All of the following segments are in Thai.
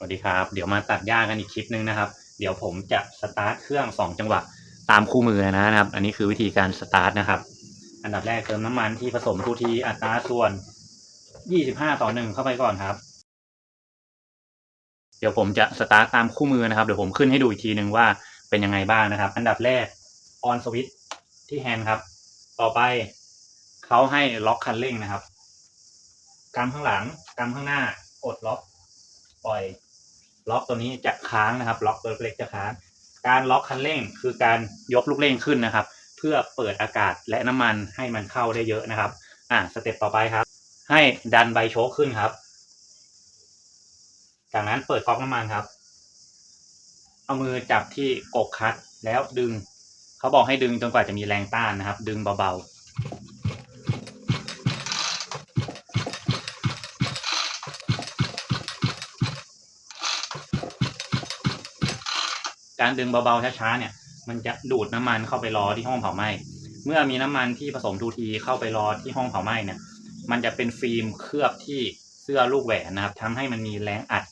สวัสดีครับ เดี๋ยวมาตัดหญ้ากันอีกคลิปนึงนะครับ เดี๋ยวผมจะสตาร์ทเครื่องสองจังหวะตามคู่มือนะครับ อันนี้คือวิธีการสตาร์ทนะครับ อันดับแรกเติมน้ำมันที่ผสมทูทีอัตราส่วน 25 ต่อหนึ่งเข้าไปก่อนครับ เดี๋ยวผมจะสตาร์ทตามคู่มือนะครับ เดี๋ยวผมขึ้นให้ดูอีกทีนึงว่าเป็นยังไงบ้างนะครับ อันดับแรกออนสวิตที่แฮนด์ครับ ต่อไปเขาให้ล็อกคันเร่งนะครับกำข้างหลังกำข้างหน้า กดล็อก ปล่อย ล็อกตัวนี้จะค้างนะครับ ล็อกตัวเล็กจะค้าง การล็อกคันเร่งคือการยกลูกเร่งขึ้นนะครับ เพื่อเปิดอากาศและน้ำมันให้มันเข้าได้เยอะนะครับ อ่าสเต็ปต่อไปครับ ให้ดันใบโชคขึ้นครับ จากนั้นเปิดก๊อกน้ำมันครับ เอามือจับที่กกคัดแล้วดึง เขาบอกให้ดึงจนกว่าจะมีแรงต้านนะครับ ดึงเบาๆ การดึงเบาๆช้าๆเนี่ย มันจะดูดน้ำมันเข้าไปรอที่ห้องเผาไหม้เมื่อมีน้ำมันที่ผสมทูทีเข้าไปรอที่ห้องเผาไหม้เนี่ย มันจะเป็นฟิล์มเคลือบที่เสื้อลูกแหวนนะครับทำให้มันมีแรงอัด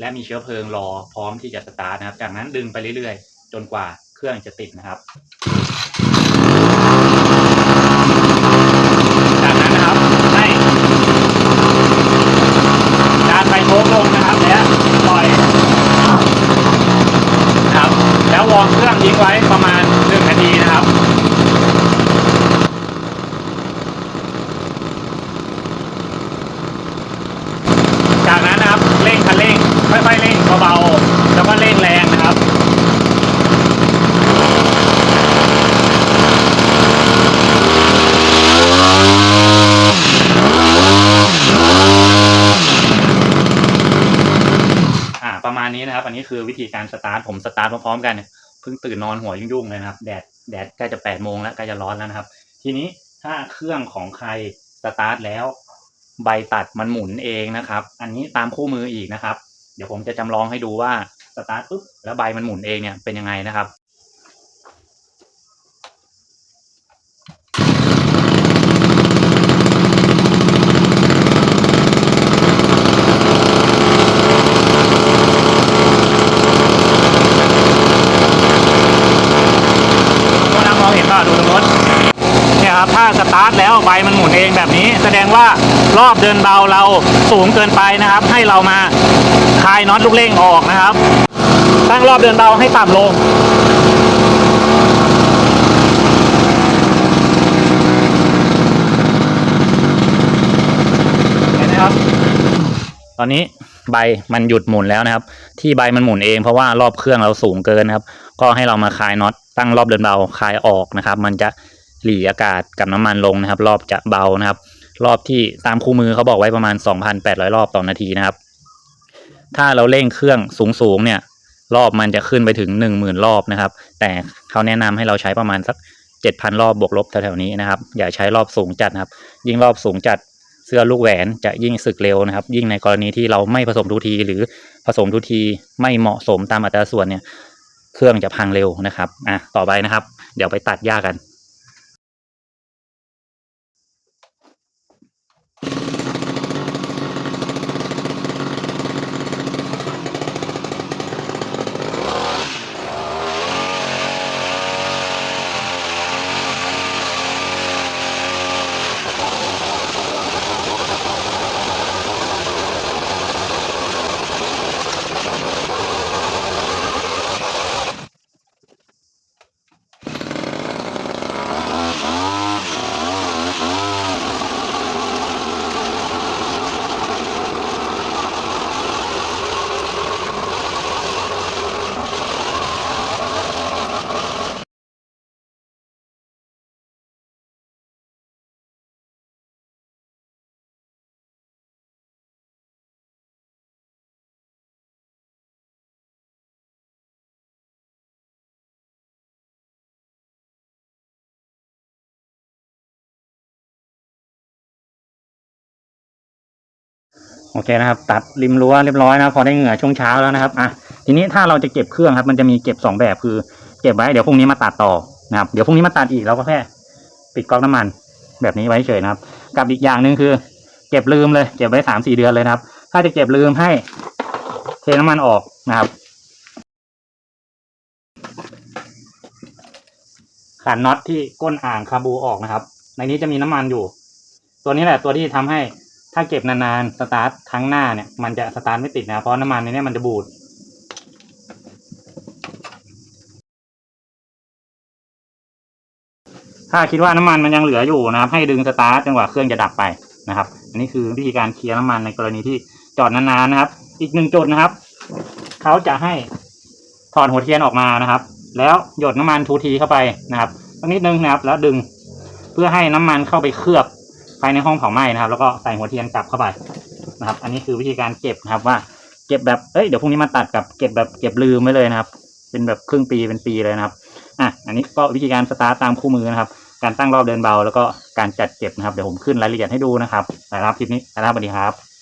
และมีเชื้อเพลิงรอพร้อมที่จะสตาร์ทนะครับ จากนั้นดึงไปเรื่อยๆ จนกว่าเครื่องจะติดนะครับ จากนั้นนะครับให้ดันไปโค้งลงนะครับและปล่อย นะครับแล้ววอร์มเครื่องทิ้งไว้ ประมาณหนึ่งนาทีนะครับ จากนั้นนะครับเร่งคันเร่งค่อยๆเร่งเบาๆแล้วก็เร่งแรงนะครับอ่าประมาณนี้นะครับ อันนี้คือวิธีการสตาร์ทผมสตาร์ทพร้อมๆกัน พิ่งตื่นนอนหัวยุ่งๆเลยนะครับ แดดแดดใกล้จะแปดโมงแล้วใกล้จะร้อนแล้วนะครับ ทีนี้ถ้าเครื่องของใครสตาร์ทแล้ว ใบตัดมันหมุนเองนะครับ อันนี้ตามคู่มืออีกนะครับ เดี๋ยวผมจะจำลองให้ดูว่าสตาร์ทปุ๊บแล้วใบมันหมุนเองเนี่ยเป็นยังไงนะครับ ก็ นำมองเห็นป่ะดูตรงรถเนี่ยครับถ้าสตาร์ทแล้วใบมันหมุนเองแบบนี้ แสดงว่ารอบเดินเบาเราสูงเกินไปนะครับ ให้เรามาคลายน็อตลูกเร่งออกนะครับ ตั้งรอบเดินเบาให้ต่ำลงเห็นไหมครับตอนนี้ใบมันหยุดหมุนแล้วนะครับ ที่ใบมันหมุนเองเพราะว่ารอบเครื่องเราสูงเกินนะครับ ก็ให้เรามาคลายน็อต ตั้งรอบเดินเบาคลายออกนะครับ มันจะหลีอากาศกับน้ำมันลงนะครับ รอบจะเบานะครับ รอบที่ตามคู่มือเขาบอกไว้ประมาณ 2,800 รอบต่อนาทีนะครับ ถ้าเราเร่งเครื่องสูงๆเนี่ย รอบมันจะขึ้นไปถึง 10,000 รอบนะครับ แต่เขาแนะนำให้เราใช้ประมาณสัก 7,000 รอบบวกลบแถวๆนี้นะครับ อย่าใช้รอบสูงจัดนะครับ ยิ่งรอบสูงจัดเสื้อลูกแหวนจะยิ่งสึกเร็วนะครับ ยิ่งในกรณีที่เราไม่ผสมทุทีหรือผสมทุทีไม่เหมาะสมตามอัตราส่วนเนี่ย เครื่องจะพังเร็วนะครับอะต่อไปนะครับ เดี๋ยวไปตัดหญ้ากัน โอเคนะครับ ตัดริมรั้วเรียบร้อยนะพอได้เหงื่อช่วงเช้าแล้วนะครับอะทีนี้ถ้าเราจะเก็บเครื่องครับ มันจะมีเก็บสองแบบคือเก็บไว้เดี๋ยวพรุ่งนี้มาตัดต่อนะครับเดี๋ยวพรุ่งนี้มาตัดอีกเราก็แค่ปิดก๊อกน้ำมัน แบบนี้ไว้เฉยนะครับ กับอีกอย่างหนึ่งคือ เก็บลืมเลยเก็บไว้สามสี่เดือนเลยนะครับ ถ้าจะเก็บลืมให้เทน้ำมันออกนะครับขันน็อตที่ก้นอ่างคาบูออกนะครับ ในนี้จะมีน้ำมันอยู่ ตัวนี้แหละตัวที่ทำให้ ถ้าเก็บนานๆสตาร์ทครั้งหน้าเนี่ยมันจะสตาร์ทไม่ติดนะเพราะน้ำมันในนี้มันจะบูดถ้าคิดว่าน้ำมันมันยังเหลืออยู่นะครับ ให้ดึงสตาร์ทจนกว่าเครื่องจะดับไปนะครับ อันนี้คือวิธีการเคลียร์น้ำมันในกรณีที่จอดนานๆนะครับ อีกหนึ่งจุดนะครับเขาจะให้ถอดหัวเทียนออกมานะครับ แล้วหยดน้ำมันทูทีเข้าไปนะครับสักนิดนึงนะครับ แล้วดึงเพื่อให้น้ำมันเข้าไปเคลือบ ไปในห้องเผาไหม้นะครับ แล้วก็ใส่หัวเทียนกลับเข้าไปนะครับ อันนี้คือวิธีการเก็บนะครับว่าเก็บแบบเอ้ยเดี๋ยวพรุ่งนี้มาตัดกับเก็บแบบเก็บลืมไว้เลยนะครับ เป็นแบบครึ่งปีเป็นปีเลยนะครับอะอันนี้ก็วิธีการสตาร์ตตามคู่มือนะครับ การตั้งรอบเดินเบา แล้วก็การจัดเก็บนะครับเดี๋ยวผมขึ้นรายละเอียดให้ดูนะครับสำหรับคลิปนี้นะครับสวัสดีครับ